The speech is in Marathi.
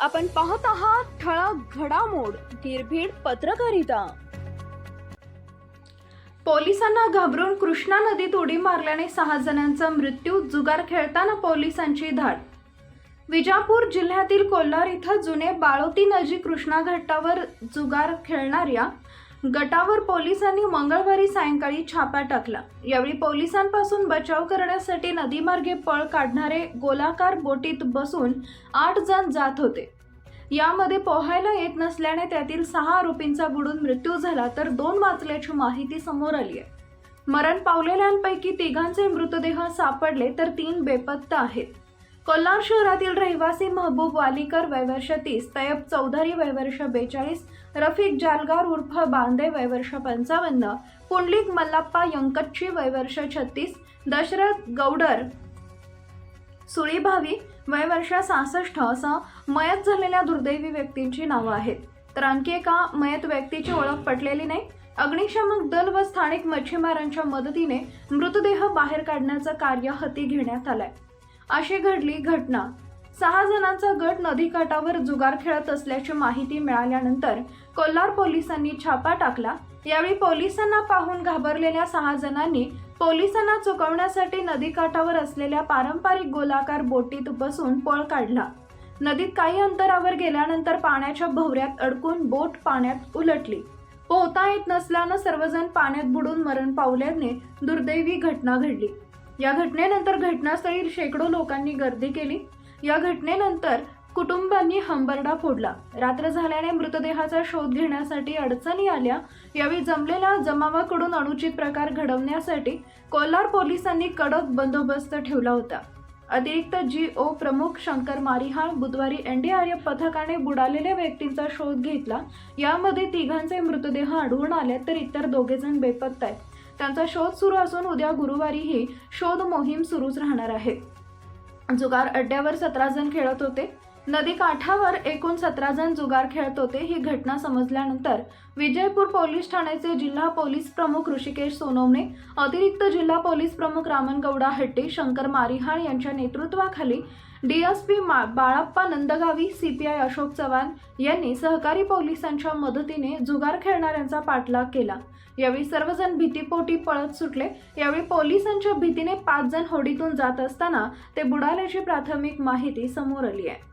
आपण पाहत आहात ठळक घडामोड निर्भीड पत्रकारिता. पोलिसांना घाबरून कृष्णा नदीत उडी मारल्याने सहा जणांचा मृत्यू जुगार खेळताना पोलिसांची धाड. विजापूर जिल्ह्यातील कोल्हार इथं जुने बाळोती नजीक कृष्णा घाटावर जुगार खेळणाऱ्या गटावर पोलिसांनी मंगळवारी सायंकाळी छापा टाकला. यावेळी पोलिसांपासून बचाव करण्यासाठी नदीमार्गे पळ काढणारे गोलाकार बोटीत बसून आठ जण जात होते. यामध्ये पोहायला येत नसल्याने त्यातील सहा आरोपींचा बुडून मृत्यू झाला तर दोन वाचल्याची माहिती समोर आली आहे. मरण पावलेल्यांपैकी तिघांचे मृतदेह सापडले तर तीन बेपत्ता आहेत. कोल्हार शहरातील रहिवासी महबूब वालीकर वयवर्ष तीस तयब चौधरी वयवर्ष बेचाळीस रफिक जालगार उर्फ बांदे वयवर्ष पंचावन्न पुंडलिक मल्लाप्पा यंकच्ची वयवर्ष छत्तीस दशरथ गौडर सुळीभावी वयवर्ष सहासष्ट असं मयत झालेल्या दुर्दैवी व्यक्तींची नावं आहेत. तर आणखी एका मयत व्यक्तीची ओळख पटलेली नाही. अग्निशामक दल व स्थानिक मच्छीमारांच्या मदतीने मृतदेह बाहेर काढण्याचं कार्य हाती घेण्यात आलंय. अशी घडली घटना. सहा जणांचा गट नदीकाठावर जुगार खेळत असल्याची माहिती मिळाल्यानंतर कोल्हार पोलिसांनी छापा टाकला. यावेळी पोलिसांना पाहून घाबरलेल्या सहा जणांनी पोलिसांना चुकवण्यासाठी नदीकाठावर असलेल्या पारंपरिक गोलाकार बोटीत बसून पळ काढला. नदीत काही अंतरावर गेल्यानंतर पाण्याच्या भोवऱ्यात अडकून बोट पाण्यात उलटली. पोहता येत नसल्यानं सर्वजण पाण्यात बुडून मरण पावल्याने दुर्दैवी घटना घडली. या घटनेनंतर घटनास्थळी शेकडो लोकांनी गर्दी केली. या घटनेनंतर कुटुंबांनी हंबरडा फोडला. रात्र झाल्याने मृतदेहाचा शोध घेण्यासाठी अडचणी आल्या. यावेळी जमलेल्या जमावाकडून अनुचित प्रकार घडवण्यासाठी कोल्हार पोलिसांनी कडक बंदोबस्त ठेवला होता. अतिरिक्त जी ओ प्रमुख शंकर मारिहाळ बुधवारी एनडीआरएफ पथकाने बुडालेल्या व्यक्तींचा शोध घेतला. यामध्ये तिघांचे मृतदेह आढळून आले तर इतर दोघे जण बेपत्ता आहेत. त्यांचा शोध सुरू असून उद्या गुरुवारीही शोध मोहीम सुरूच राहणार आहे. जुगार अड्ड्यावर सतरा जण खेळत होते. नदी काठावर एकूण सतरा जण जुगार खेळत होते ही घटना समजल्यानंतर विजयपूर पोलीस ठाण्याचे जिल्हा पोलीस प्रमुख ऋषिकेश सोनवणे अतिरिक्त जिल्हा पोलीस प्रमुख रामनगौडा हट्टे शंकर मारिहाळ यांच्या नेतृत्वाखाली डीएसपी मा बाळाप्पा नंदगावी सीपीआय अशोक चव्हाण यांनी सहकारी पोलिसांच्या मदतीने जुगार खेळणाऱ्यांचा पाठलाग केला. यावेळी सर्वजण भीतीपोटी पळत सुटले. यावेळी पोलिसांच्या भीतीने पाच जण होडीतून जात असताना ते बुडाल्याची प्राथमिक माहिती समोर आली आहे.